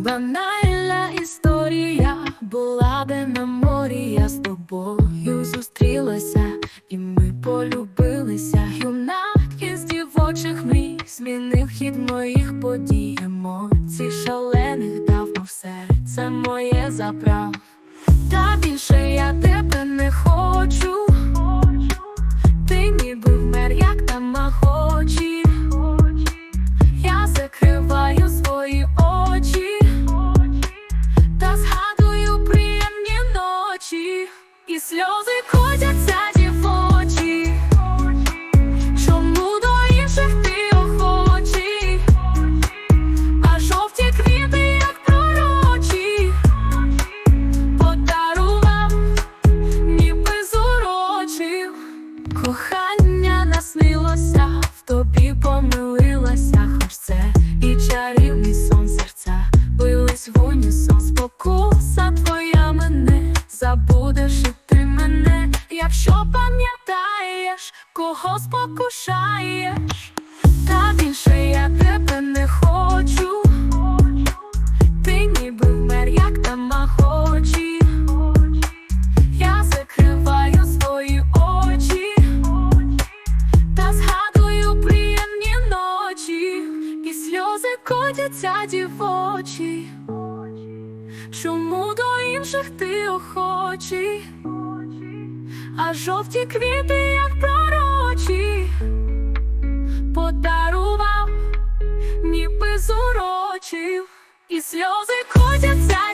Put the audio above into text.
Банальна історія була де на морі, я з тобою зустрілася, і ми полюбилися. Юнак із дівочих мрій змінив хід моїх подій. Емоцій шалених дав, мов серце моє забрав. Та більше я тебе не сльози котяться дівочі. Чому до інших ти а жовті квіти, як пророчі, подарував, ніби зурочив. Кохання наснилося, в тобі помилилася, хоч це якщо пам'ятаєш, кого спокушаєш, та більше я тебе не хочу, ти ніби вмер, як тамагочі. Я закриваю свої очі. Та згадую приємні ночі, і сльози котяться дівочі. Чому до інших ти охочий, а жовті квіти, як пророчі, подарував, ніби зурочив, і сльози котяться